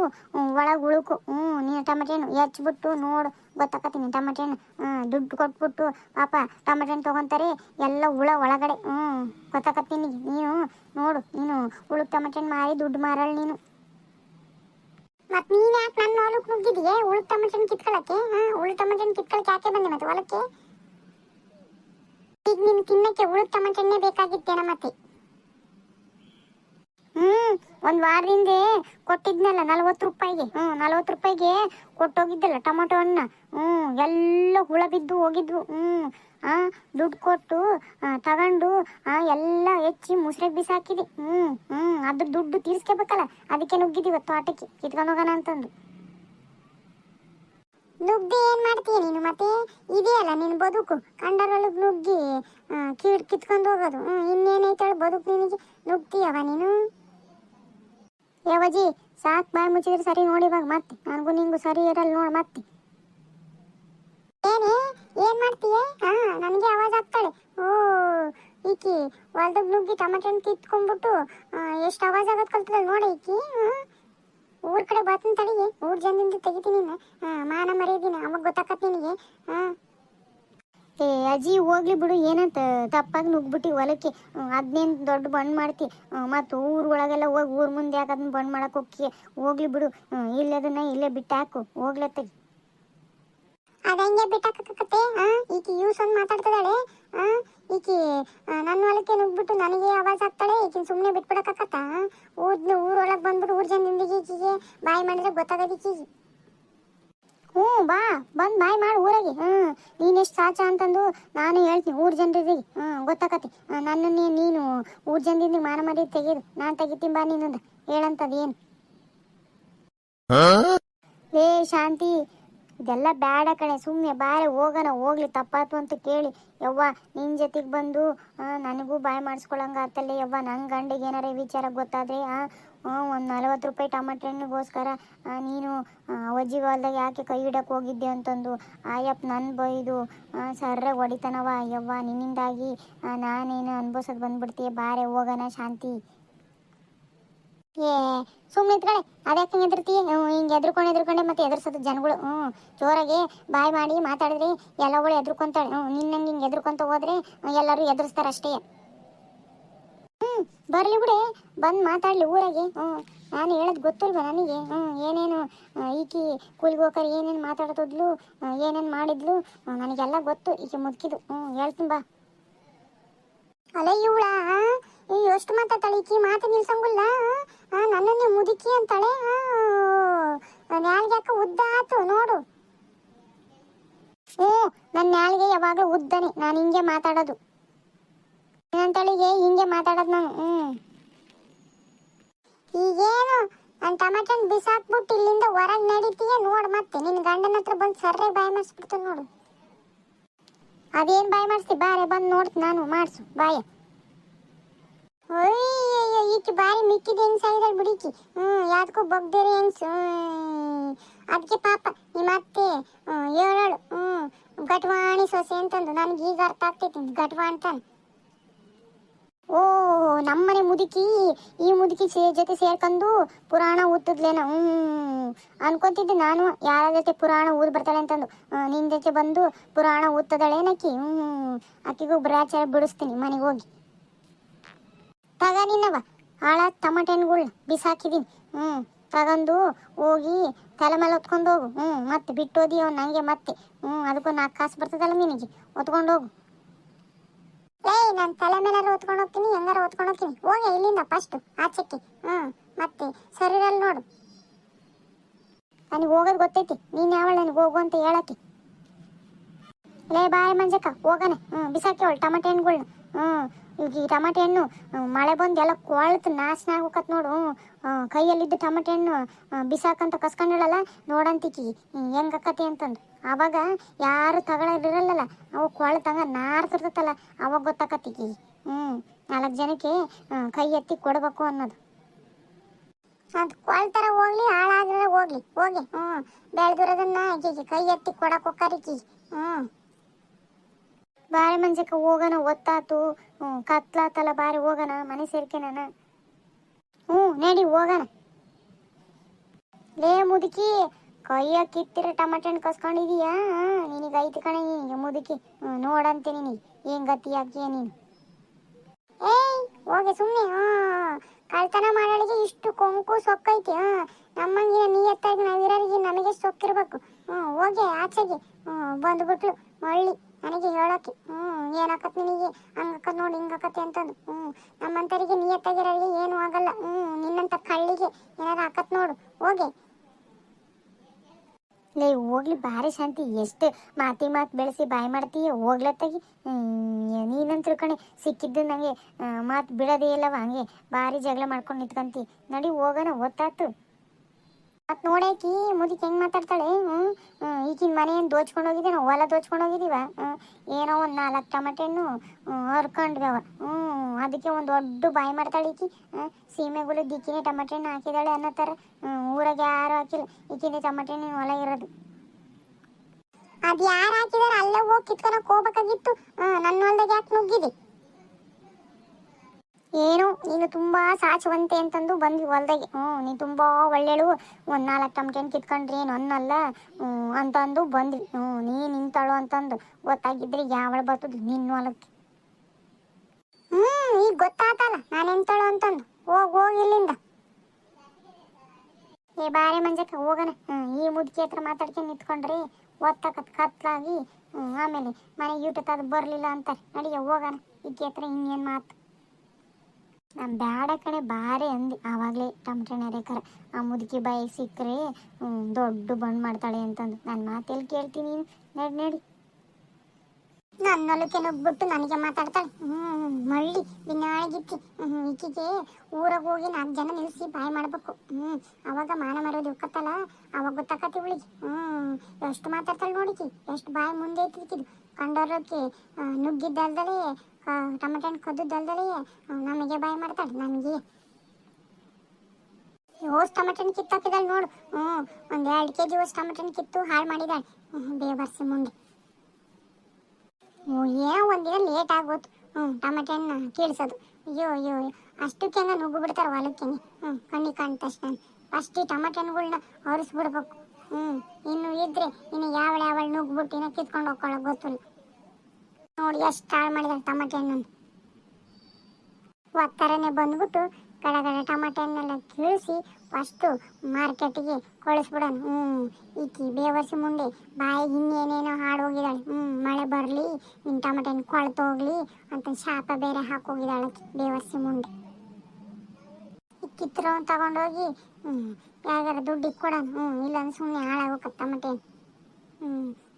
ಒಳಗೆ ಉಳುಕು. ಹ್ಞೂ ನಿನ್ನ ಟಮಟೆನು ಹೆಚ್ಚಿಬಿಟ್ಟು ನೋಡು. ಗೊತ್ತಾಕತಿ ಹಣ್ಣು, ಹ್ಮ್, ದುಡ್ಡು ಕೊಟ್ಬಿಟ್ಟು ಪಾಪ ಟಮಟೆನ್ ತೊಗೊಂತಾರೆ. ಎಲ್ಲ ಹುಳ ಒಳಗಡೆ ಹ್ಞೂ ಗೊತ್ತಾಕತ್ತೀನಿ ನೀನು ನೋಡು, ನೀನು ಹುಳು ಟಮಟೆ ಹಣ್ಣು ಮಾರಿ ದುಡ್ಡು ಮಾರಲ್ ನೀನು. ಮತ್ ನೀನ್ ಯಾಕೆ ನನ್ನ ಹೊಲಕ್ಕೆ ನುಗ್ಗಿದೀಯ? ಹಣ್ಣು ಟಮಟೆನ್ ಕಿತ್ಕೊಳಕ್ಕೆ ಹುಳು ಟಮಟೆ ಹಣ್ಣು ಕಿತ್ಕೊಳಕ್ಕೆ ಯಾಕೆ ಬಂದೆ ಮತ್ತೆ ಹೊಲಕ್ಕೆ? ಈಗ ನೀನು ತಿನ್ನಕ್ಕೆ ಹುಳು ಟಮಟೆ ಹಣ್ಣೇ ಬೇಕಾಗಿತ್ತೇನ ಮತ್ತೆ? ಹ್ಮ್, ಒಂದ್ ವಾರದಿಂದ ಕೊಟ್ಟಿದ್ನಲ್ಲ ನಲ್ವತ್ತು ರೂಪಾಯಿಗೆ. ಹ್ಮ್, ನಲ್ವತ್ತು ರೂಪಾಯಿಗೆ ಕೊಟ್ಟೋಗಿದ್ದಲ್ಲ ಟೊಮೊಟೊ ಹಣ್ಣು. ಹ್ಮ್, ಎಲ್ಲ ಹುಳ ಬಿದ್ದು ಹೋಗಿದ್ವು. ಹ್ಮ್, ಆ, ದುಡ್ಡು ಕೊಟ್ಟು ತಗೊಂಡು, ಆ, ಎಲ್ಲ ಹೆಚ್ಚಿ ಮುಸ್ರೆಗೆ ಬಿಸಾಕಿದೆ. ಹ್ಮ್ ಹ್ಮ್, ಅದ್ರ ದುಡ್ಡು ತೀರ್ಸ್ಕೋಬೇಕಲ್ಲ. ಅದಕ್ಕೆ ನುಗ್ಗಿದೀವಿ ತೋಟಕ್ಕೆ. ಕಿತ್ಕೊಂಡು ಹೋಗೋಣ ಅಂತಂದು. ನುಗ್ಗಿ ಏನ್ ಮಾಡ್ತೀಯ ನೀನು ಮತ್ತೆ? ಇದೆಯಲ್ಲ ನಿನ್ ಬದುಕು. ಕಂಡರೊಳಗ್ ನುಗ್ಗಿ ಕೀಡ್ ಕಿತ್ಕೊಂಡು ಹೋಗೋದು. ಹ್ಮ್ ಇನ್ನೇನೈತಾಳ ಬದುಕು ನಿನಗೆ? ನುಗ್ತೀಯವ ನೀನು? ಯಾವಜಿ ಸಾಕ್ ಬಾಯಿ ಮುಚ್ಚಿದ್ರೆ ಸರಿ ನೋಡಿ ಇವಾಗ ಮತ್ತೆ. ನನಗೂ ನಿಂಗೂ ಸರಿ ಇರಲ್ಲ ನೋಡಿ ಮತ್ತೆ. ಏನೇ ಏನ್ ಮಾಡ್ತೀಯ? ಹಾ ನನಗೆ ಆವಾಜ್ ಆಗ್ತಾಳೆ. ಓ ಈಕಿ ಹೊಲ್ದಾಗ ನುಗ್ಗಿ ಟಮಾಟೆ ಹಣ್ಣು ಕಿತ್ಕೊಂಡ್ಬಿಟ್ಟು ಎಷ್ಟು ಆವಾಜ್ ಆಗೋದು ಕಲ್ತದಲ್ಲ ನೋಡಿ ಈಕಿ ಊರ್ ಕಡೆ ಬರ್ತೀನಿ ತಡಿಗೆ ಊರ್ ಜನದಿಂದ ತೆಗಿತೀನಿ ಮಾನ ಮರ್ಯಾದಿನ ಅವಾಗ ಗೊತ್ತಾಕತ್ ನಿನಗೆ ಹಾ ಏ, ಅಜ್ಜಿ, ಹೋಗ್ಲಿ ಬಿಡು ಏನಂತ ತಪ್ಪಾಗಿ ನುಗ್ಬಿಟ್ಟು ಹೊಲಕ್ಕೆ. ಅದನ್ನೇನು ದೊಡ್ಡ ಬಂಡ್ ಮಾಡ್ತಿ. ಮತ್ತು ಊರ್ ಒಳಗೆಲ್ಲ ಹೋಗಿ, ಊರ್ ಮುಂದೆ ಯಾಕೆ ಅದನ್ನ ಬಂಡ್ ಮಾಡಕ್ಕೆ ಹೋಗಿ ಹೋಗ್ಲಿ ಬಿಡು. ಇಲ್ಲಿ ಇಲ್ಲೇ ಅದನ್ನ ಇಲ್ಲೇ ಬಿಟ್ಟಾಕು. ಹಾಕು ಹೋಗ್ಲತ್ತಗಿ ಅದಂಗೆ ಬಿಟ್ಟಾಕತ್ತೆ ಈಕಿ ಯೂಸ್ ಒಂದು ಮಾತಾಡ್ತಿದ್ದಾಳೆ. ಈಕಿ ನನ್ನ ಹೊಲಕ್ಕೆ ನುಗ್ಬಿಟ್ಟು ನನಗೆ ಆವಾಜ್ ಆಗ್ತಾಳೆ ಈಕಿನ ಸುಮ್ಮನೆ ಬಿಟ್ಬಿಡಕತ್ತ ಊರ್ ಊರೊಳಗೆ ಬಂದ್ಬಿಟ್ಟು ಊರ್ ಜನದಿಂದ ಈಕಿಗೆ ಬಾಯಿ ಮಾಡಿದ್ರೆ ಗೊತ್ತಾಗದಿಕ್ಕೆ ಹ್ಞೂ ಬಾ. ಬಂದು ಬಾಯ್ ಮಾಡಿ ಊರಾಗೆ. ಹ್ಞೂ. ನೀನು ಎಷ್ಟು ಸಾಚ ಅಂತಂದು ನಾನು ಹೇಳ್ತೀನಿ. ಊರ್ ಜನರಿಗೆ ಹ್ಞೂ ಗೊತ್ತಾಕತಿ ನನ್ನನ್ನೇ ನೀನು ಊರ್ ಜನದಿಂದ ಮಾನ ಮಾಡಿ ತೆಗೀರು ನಾನು ತೆಗಿತೀನಿ ಬಾ ನೀನು ಹೇಳಂತದ ಏನು? ಏ ಶಾಂತಿ ಇದೆಲ್ಲ ಬೇಡ ಕಣೆ. ಸುಮ್ಮನೆ ಬಾರೆ ಹೋಗೋಣ. ಹೋಗ್ಲಿ ತಪ್ಪಾತು ಅಂತ ಕೇಳಿ. ಯವ್ವ ನಿನ್ ಜೊತೆಗೆ ಬಂದು ಆ, ನನಗೂ ಬಾಯ್ ಮಾಡಿಸ್ಕೊಳಂಗ ಆತಲ್ಲೇ ಯವ್ವ. ನನ್ನ ಗಂಡಿಗೆ ಏನಾರ ವಿಚಾರ ಗೊತ್ತಾದ್ರೆ ಒಂದು ನಲವತ್ತು ರೂಪಾಯಿ ಟಮಾಟೆ ಹಣ್ಣಿಗೋಸ್ಕರ ನೀನು ಅವಜ್ಜಿ ಹೊಲ್ದಾಗ ಯಾಕೆ ಕೈ ಹಿಡಕ್ಕೆ ಹೋಗಿದ್ದೆ ಅಂತಂದು, ಆಯಪ್ಪ ನನ್ನ ಬೈದು ಸರ್ರಾಗ ಹೊಡಿತಾನವ, ಯವ್ವ, ನಿನ್ನಿಂದಾಗಿ ನಾನೇನು ಅನ್ಭವಿಸೋದು ಬಂದ್ಬಿಡ್ತೀಯ ಬಾರೆ ಹೋಗೋಣ ಶಾಂತಿ. ಏ ಸುಮ್ಮನೆ ಇದ್ಕಡೆ ಅದ್ಯಾಕೆ ಹಿಂಗೆ ಎದುರ್ತೀಯ ಹಿಂಗೆ ಎದ್ರುಕೊಂಡು ಎದ್ರುಕೊಂಡೆ ಮತ್ತೆ ಎದುರ್ಸೋದು ಜನಗಳು. ಹ್ಞೂ, ಜೋರಾಗಿ ಬಾಯ್ ಮಾಡಿ ಮಾತಾಡಿದ್ರಿ ಎಲ್ಲಗಳು ಎದ್ರುಕೊಂತಾಳೆ ಹ್ಞೂ, ನಿನ್ನಂಗೆ ಹಿಂಗೆ ಎದ್ರುಕೊಂತ ಹೋದ್ರೆ ಎಲ್ಲರೂ ಎದುರಿಸ್ತಾರೆ ಅಷ್ಟೇ ಬರಲಿ ಬಿಡೆ. ಬಂದು ಮಾತಾಡ್ಲಿ ಊರಾಗೆ. ಹ್ಞೂ. ನಾನು ಹೇಳೋದು ಗೊತ್ತಿಲ್ವ ನನಗೆ? ಹ್ಞೂ. ಏನೇನು ಈಕಿ ಕೂಲಿಗೋಕರ್ ಏನೇನು ಮಾತಾಡ್ತಿದ್ಲು ಏನೇನು ಮಾಡಿದ್ಲು ನನಗೆಲ್ಲ ಗೊತ್ತು. ಈಕೆ ಮುದುಕಿದು ಹ್ಞೂ, ಹೇಳ್ತೀನಿ ಬಾ. ಅಲ್ಲ ಇವಳ ಎಷ್ಟು ಮಾತಾಡ್ತಾಳೆ? ಈಕಿ ಮಾತು ನಿಲ್ಸಂಗಿಲ್ಲ ನನ್ನನ್ನೇ ಮುದುಕಿ ಅಂತಾಳೆ. ನ್ಯಾಲ್ಗೆ ಯಾಕೆ ಉದ್ದ ಆತು, ನೋಡು. ಹ್ಞೂ ನನ್ನ ನ್ಯಾಲ್ಗೆ ಯಾವಾಗಲೂ ಉದ್ದನೆ. ನಾನು ಹಿಂಗೆ ಮಾತಾಡೋದು. ನನ್ನಂತಳಿಗೆ ಹಿಂಗೆ ಮಾತಾಡೋದು ನಾನು ಹ್ಞೂ ಈಗೇನು ನನ್ನ ಟಮಾಟನ್ ಬಿಸಾಕ್ಬಿಟ್ಟು ಇಲ್ಲಿಂದ ಹೊರಗೆ ನಡೀತೀಯ ನೋಡು ಮತ್ತೆ. ನಿನ್ನ ಗಂಡನ ಹತ್ರ ಬಂದು ಸರ್ರೆ ಬಾಯಿ ಮಾಡಿಸ್ಬಿಡ್ತೀನಿ ನೋಡು. ಅದೇನು ಬಾಯಿ ಮಾಡಿಸ್ತಿ? ಬಾರೆ ಬಂದು ನೋಡ್ತು ನಾನು, ಮಾಡಿಸು, ಬಾಯ. ಅಯ್ಯೋ ಈಕಿ ಬಾರಿ ಮಿಕ್ಕಿದ ಹೆಂಗ್ ಸಾಯಿದಲ್ ಬಿಡಿಕಿ. ಹ್ಞೂ ಯಾವ್ದಕ್ಕೂ ಬಗ್ದೇರಿ ಹೆಂಗ್ಸ್ ಅದಕ್ಕೆ ಪಾಪ ನಿಮ್ಮ ಅತ್ತೆ ಹ್ಮ್ ಹ್ಞೂ ಗಟ್ವಾಣಿ ಸೊಸೆ ಅಂತಂದು ನನಗೆ ಈಗ ಅರ್ಥ ಆಗ್ತೈತಿ ಗಟ್ವಾ ಅಂತಾನೆ ಓ ನಮ್ಮನೆ ಮುದುಕಿ ಈ ಮುದುಕಿ ಸೇ ಜೊತೆ ಸೇರ್ಕೊಂಡು ಪುರಾಣ ಓದ್ತಿದ್ಲೇನ? ಹ್ಮ್ ಅನ್ಕೊತಿದ್ದೆ ನಾನು. ಯಾರ ಜೊತೆ ಪುರಾಣ ಓದ್ ಬರ್ತಾಳೆ ಅಂತಂದು. ಆ, ನಿನ್ ಜೊತೆ ಬಂದು ಪುರಾಣ ಓದ್ತದಳೇನಕ್ಕಿ ಹ್ಮ್ ಆಕಿಗೂ ಬ್ರಾಚಾರ ಬಿಡಿಸ್ತೀನಿ ಮನೆಗೆ ಹೋಗಿ. ತಗ ನಿನ್ನವ. ಹಾಳ ಟಮಟೆನ್ಗಳು ಬಿಸಾಕಿದೀನಿ. ಹ್ಮ್ ತಗಂದು ಹೋಗಿ ತಲೆ ಮೇಲೆ ಹೊತ್ಕೊಂಡು ಹೋಗು. ಹ್ಮ್ ಮತ್ತೆ ಬಿಟ್ಟೋದಿ ಅವ್ನು ನಂಗೆ ಮತ್ತೆ. ಹ್ಮ್ ಅದಕ್ಕೂ ನಾಲ್ಕು ಕಾಸು ಬರ್ತದಲ್ಲ ನಿನಗೆ ಹೊತ್ಕೊಂಡು ಹೋಗು. ಏಯ್, ನಾನು ತಲೆ ಮೇಲೆ ಹೊತ್ಕೊಂಡು ಹೋಗ್ತೀನಿ ಹೆಂಗಾರ ಹೊತ್ಕೊಂಡು ಹೋಗ್ತೀನಿ. ಹೋಗಿ ಇಲ್ಲಿಂದ ಫಸ್ಟ್ ಆಚೆಕ್ಕೆ ಹ್ಮ್, ಮತ್ತೆ ಸರಿರಲ್ಲಿ ನೋಡು. ನನಗೆ ಹೋಗೋದು ಗೊತ್ತೈತಿ. ನೀನು ಯಾವಳ ನನಗೆ ಹೋಗು ಅಂತ ಹೇಳಕ್ಕೆ. ಲೇ, ಬಾಯ್ ಮಂಜಕ್ಕ, ಹೋಗನೆ. ಹ್ಞೂ ಬಿಸಾಕಿ ಅವಳು ಟಮಾಟೆ ಹಣ್ಣುಗಳ್ನ. ಹ್ಞೂ ಈಗ ಈ ಟಮಾಟೆ ಹಣ್ಣು ಮಳೆ ಬಂದು ಎಲ್ಲ ಕೊಳ್ತು ನಾಶನ ಆಗೋಕತ್ ನೋಡು. ಹ್ಞೂ ಕೈಯಲ್ಲಿದ್ದ ಟಮಾಟೆ ಹಣ್ಣು ಬಿಸಾಕಂತ ಕಸ್ಕೊಂಡಳಲ್ಲ ನೋಡಂತಿಕಿ ಹೆಂಗಕ್ಕತಿ ಅಂತಂದು. ಆವಾಗ ಯಾರು ತಗೊಳ್ಳೋದಿರಲ್ಲಲ್ಲ ಅವು ಕೊಳ್ತಂಗ ನಾರ್ತಿರ್ತೈತಲ್ಲ, ಅವಾಗ ಗೊತ್ತಾಕತ್ತಿಕಿ. ಹ್ಞೂ ನಾಲ್ಕು ಜನಕ್ಕೆ ಕೈ ಎತ್ತಿ ಕೊಡಬೇಕು ಅನ್ನೋದು. ಅದು ಕೊಳ್ತರ ಹೋಗ್ಲಿ ಹಾಳಾಗ್ರೆ ಹೋಗ್ಲಿ, ಹೋಗಿ. ಹ್ಞೂ ಬೆಳೆದಿರೋದನ್ನ ಕೈ ಎತ್ತಿ ಕೊಡಕ್ಕೆ ಹೋಗ್ಕಾರಿಕಿ ಹ್ಞೂ ಬಾರಿ ಮಂಜಕ್ಕ ಹೋಗೋಣ, ಒತ್ತಾತು ಹ್ಞೂ ಕತ್ಲಾತಲ್ಲ ಬಾರಿ ಹೋಗೋಣ, ಮನೆ ಸೇರ್ಕೆನಾನ. ಹ್ಞೂ ನಡಿ ಹೋಗೋಣ. ಲೇ ಮುದುಕಿ ಕೈಯ ಕಿತ್ತಿರ ಟಮಾಟೆ ಹಣ್ಣು ಕಸ್ಕೊಂಡಿದೀಯ? ನಿನಗೆ ಐತಿ ಕಣೆ ಈಗ ಮುದುಕಿ. ನೋಡಂತೆ ನಿನಗೆ. ಏನು ಗತಿ ಹಾಕಿಯ ನೀನು? ಏಯ್, ಹೋಗಿ ಸುಮ್ಮನೆ ಹಾ ಕಳ್ತನ ಮಾಡೋಳಿಗೆ ಇಷ್ಟು ಕೊಂಕು ಸೊಕ್ಕೈತಿ. ಹಾ ನಮ್ಮಂಗಿನ ನಿಯತ್ತಾಗಿ ನಾವಿರೋರಿಗೆ ನಮಗೆ ಸೊಕ್ಕಿರ್ಬೇಕು. ಹ್ಞೂ, ಹೋಗಿ ಆಚೆಗೆ. ಹ್ಞೂ, ಬಂದ್ಬಿಟ್ಲು. ಮಳ್ಳಿ, ನನಗೆ ಹೇಳಕ್ಕೆ. ಹ್ಞೂ, ಏನಾಕತ್ ನಿನಗೆ? ಹಂಗಕ್ಕ ನೋಡಿ, ಹಿಂಗಕತ್ತೆ ಅಂತಂದು. ಹ್ಞೂ, ನಮ್ಮಂತರಿಗೆ ನಿಯತ್ತಾಗಿರೋರಿಗೆ ಏನೂ ಆಗಲ್ಲ. ಹ್ಞೂ ನಿನ್ನಂತ ಕಳ್ಳಿಗೆ ಏನಾರು ಹಾಕತ್ ನೋಡು. ಹೋಗಿ. ಲೇ, ಹೋಗ್ಲಿ ಭಾರಿ ಶಾಂತಿ. ಎಷ್ಟು ಮಾತಿ ಮಾತು ಬೆಳೆಸಿ ಬಾಯಿ ಮಾಡ್ತೀಯ? ಹೋಗ್ಲತ್ತಾಗಿ ನೀನಂತ್ರು ಕಣೆ, ಸಿಕ್ಕಿದ್ದು ನನಗೆ ಮಾತು ಬಿಡೋದೇ ಇಲ್ಲವ, ಹಂಗೆ ಭಾರಿ ಜಗಳ ಮಾಡ್ಕೊಂಡು ನಿಂತ್ಕೊಂತಿ. ನಡಿ, ಹೋಗೋಣ ಗೊತ್ತಾತು ಮತ್ ನೋಡಾಕಿ ಮುದಿಕ್ ಹೆಂಗ್ ಮಾತಾಡ್ತಾಳೆ? ಈಗಿನ ಮನೆ ಏನು ದೋಚ್ಕೊಂಡು ಹೋಗಿದ್ದೆ ನಾವು ಹೊಲ ದೋಚ್ಕೊಂಡು ಹೋಗಿದೀವ? ಹ್ಮ್, ಏನೋ ಒಂದು ನಾಲ್ಕು ಟಮಟೆ ಹಣ್ಣು ಹರ್ಕೊಂಡ್ವಿ ಅದಕ್ಕೆ ಒಂದು ದೊಡ್ಡ ಬಾಯಿ ಮಾಡ್ತಾಳೆ ಈಕಿ. ಸೀಮೆಗಳು ದಿಕ್ಕಿನೇ ಟಮಟೆ ಹಣ್ಣು ಹಾಕಿದಾಳೆ ಅನ್ನತ್ತಾರ ಊರಾಗ ಯಾರು ಹಾಕಿಲ್ಲ. ಈಕಿನೇ ಟಮಟೆ ಹಣ್ಣು ಹೊಲ ಇರೋದು. ಅದು ಯಾರು ಹಾಕಿದಾರೆ? ಅಲ್ಲೇ ಹೋಗಿ ಕಿತ್ಕೊಳಕ್ ಹೋಗ್ಬೇಕಾಗಿತ್ತು ನನ್ನ ಹೊಲ್ದಾಗ ಯಾಕೆ ನುಗ್ಗಿದಿ? ಏನು? ನೀನು ತುಂಬಾ ಸಾಚುವಂತೆ ಅಂತಂದು ಬಂದ್ವಿ ಹೊಲ್ದಾಗೆ. ಹ್ಞೂ ನೀ ತುಂಬಾ ಒಳ್ಳೆಳು. ಒಂದು ನಾಲ್ಕು ಟಮಟೆ ಹಣ್ಣು ಕಿತ್ಕೊಂಡ್ರಿ ಅನ್ನಲ್ಲ. ಹ್ಞೂ ಅಂತಂದು ಬಂದ್ವಿ. ಹ್ಞೂ ನೀ ನಿಂತಾಳು ಅಂತಂದು. ಗೊತ್ತಾಗಿದ್ರೆ ಯಾವಳ ಬರ್ತದ? ನಿನ್ನ ಹೊಲಕ್ಕೆ. ಹ್ಞೂ ಈಗ ಗೊತ್ತಾತಲ್ಲ. ನಾನು ಎಂತಾಳು ಅಂತಂದು. ಹೋಗಿ ಹೋಗಿ ಇಲ್ಲಿಂದ. ಏ, ಬಾರೆ ಮಂಜಕ್ಕ ಹ್ಞೂ ಈ ಮುದುಕಿ ಹತ್ರ ಮಾತಾಡ್ಕೊಂಡು ನಿಂತ್ಕೊಂಡ್ರಿ. ಒತ್ತಕತ್ ಕತ್ಲಾಗಿ. ಆಮೇಲೆ ಮನೆ ಯೂಟ್ಯೂಬ್ ಅದು ಬರಲಿಲ್ಲ ಅಂತಾರೆ. ನಡಿಗೆ ಹೋಗೋಣ. ಈಕೆ ಹತ್ರ ಇನ್ನೇನು ಮಾತು? ನಾನು ಬ್ಯಾಡ ಕಣೆ, ಬಾರಿ ಅಂದಿ. ಆವಾಗಲೇ ಟಮಟೆ ರೇಖರ ಆ ಮುದುಕಿ ಬಾಯಿ ಸಿಕ್ಕರೆ ದೊಡ್ಡ ಬಂದ್ ಮಾಡ್ತಾಳೆ ಅಂತಂದು. ನನ್ನ ಮಾತೆಲ್ಲಿ ಕೇಳ್ತೀನಿ ನಡಿ ನಡಿ. ನನ್ನ ಹೊಲಕ್ಕೆ ನುಗ್ಬಿಟ್ಟು ನನಗೆ ಮಾತಾಡ್ತಾಳೆ. ಹ್ಞೂ ಮಳ್ಳಿ ಹ್ಞೂ ಈಕಿಗೆ ಊರಾಗ ಹೋಗಿ ನಾಲ್ಕು ಜನ ನಿಲ್ಲಿಸಿ ಬಾಯಿ ಮಾಡಬೇಕು. ಹ್ಞೂ ಅವಾಗ ಮಾನ ಮರೋದು ಉಕ್ಕತ್ತಲ್ಲ? ಅವಾಗ ಗೊತ್ತಾಕತಿ ಉಳಿಗೆ. ಹ್ಞೂ ಎಷ್ಟು ಮಾತಾಡ್ತಾಳೆ ನೋಡಿಕಿ ಎಷ್ಟು ಬಾಯಿ ಮುಂದೆ ಐತಿಕಿದು ಕಂಡೋರಕ್ಕೆ ನುಗ್ಗಿದ್ದಲ್ದಲೇ ಟೊಮೆಟೊ ಹಣ್ಣು ಕದ್ದದ್ದಲ್ದಲೇ ನಮಗೆ ಭಯ ಮಾಡ್ತಾಳೆ ನನಗೆ ಹೋಸ್ ಟೊಮೆಟೊ ಹಣ್ಣು ಕಿತ್ತಾಕಿದಾಳೆ ನೋಡು. ಹ್ಞೂ, ಒಂದು ಎರಡು ಕೆ ಜಿ ಹೋಸ್ ಟೊಮೆಟೊ ಹಣ್ಣು ಕಿತ್ತು ಹಾಳು ಮಾಡಿದಾಳೆ. ಬೇಬರ್ಸಿ ಮುಂದೆ. ಏನೋ ಒಂದಿನ ಲೇಟ್ ಆಗೋತು. ಹ್ಞೂ ಟೊಮೆಟೊ ಹಣ್ಣು ಕೀಳ್ಸೋದು. ಅಯ್ಯೋ ಅಯ್ಯೋ ಅಷ್ಟಕ್ಕೆ ಚೆಂದ ನುಗ್ಗು ಬಿಡ್ತಾರೆ ಹೊಲಕ್ಕೇನೆ ಹ್ಞೂ, ಕಣ್ಣಿ ಕಾಣ ತಕ್ಷಣ. ಫಸ್ಟ್ ಈ ಟೊಮೆಟೊ ಹಣ್ಣುಗಳ್ನ ಹೊರಿಸ್ಬಿಡ್ಬೇಕು ಹ್ಞೂ, ಇನ್ನು ಇದ್ರೆ ಇನ್ನು ಯಾವಳ ಯಾವಳ ನುಗ್ಗುಬಿಟ್ಟು ಇನ್ನೂ ಕಿತ್ಕೊಂಡು ಹೋಗ್ಕೊಳ್ಳೋಕೆ ಗೊತ್ತಿಲ್ಲ. ನೋಡಿ ಎಷ್ಟು ಹಾಳು ಮಾಡಿದಾರೆ ಟಮಾಟೆ ಹಣ್ಣನ್ನು. ಒತ್ತರನೇ ಬಂದ್ಬಿಟ್ಟು ಗಡಗಡ ಟಮಾಟೆ ಹಣ್ಣೆಲ್ಲ ಕೀಳಿಸಿ ಫಸ್ಟು ಮಾರ್ಕೆಟಿಗೆ ಕಳಿಸ್ಬಿಡೋಣ. ಹ್ಞೂ ಈಕಿ ಬೇವರ್ಸಿ ಮುಂದೆ ಬಾಯಿಗೆ ಇನ್ನೇನೇನೋ ಹಾಡು ಹೋಗಿದ್ದಾಳೆ. ಹ್ಞೂ ಮಳೆ ಬರಲಿ ನಿನ್ನ ಟಮಾಟೆ ಹಣ್ಣು ಕೊಳತು ಹೋಗ್ಲಿ ಅಂತ ಶಾಪ ಬೇರೆ ಹಾಕೋಗಿದ್ದಾಳೆ ಬೇವರ್ಸಿ ಮುಂದೆ. ಈ ಕಿತ್ತರೋ ತಗೊಂಡೋಗಿ ಹ್ಞೂ ಯಾವ್ದಾರ ದುಡ್ಡಿಗೆ ಕೊಡೋಣ. ಹ್ಞೂ ಇಲ್ಲಾಂದ್ರೆ ಸುಮ್ಮನೆ ಹಾಳಾಗೋಕ ಟಮಾಟೆ ಹ್ಞೂ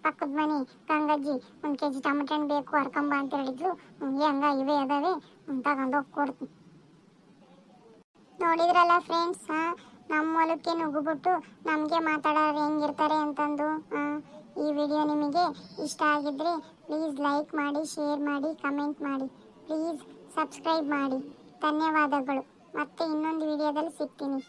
ಪಕ್ಕದ ಮನೆ, ಗಂಗಜ್ಜಿ, ಒಂದು ಕೆ ಜಿ ಟೊಮೆಟೊ ಹಣ್ಣು ಬೇಕು, ಹರ್ಕೊಂಬ ಅಂತ ಹೇಳಿದ್ಲು ಹಂಗೆ ಹಂಗ ಇವೇ ಅದಾವೆ. ತಗೊಂಡು ಹೋಗಿ ಕೊಡ್ತೀನಿ. ನೋಡಿದ್ರಲ್ಲ ಫ್ರೆಂಡ್ಸ್ ನಮ್ಮ ಹೊಲಕ್ಕೆ ನುಗ್ಗುಬಿಟ್ಟು ನಮಗೆ ಮಾತಾಡೋರು ಹೆಂಗಿರ್ತಾರೆ ಅಂತಂದು ಈ ವಿಡಿಯೋ ನಿಮಗೆ ಇಷ್ಟ ಆಗಿದ್ರೆ ಪ್ಲೀಸ್ ಲೈಕ್ ಮಾಡಿ ಶೇರ್ ಮಾಡಿ ಕಮೆಂಟ್ ಮಾಡಿ. ಪ್ಲೀಸ್ ಸಬ್ಸ್ಕ್ರೈಬ್ ಮಾಡಿ. ಧನ್ಯವಾದಗಳು. ಮತ್ತೆ ಇನ್ನೊಂದು ವಿಡಿಯೋದಲ್ಲಿ ಸಿಗ್ತೀನಿ.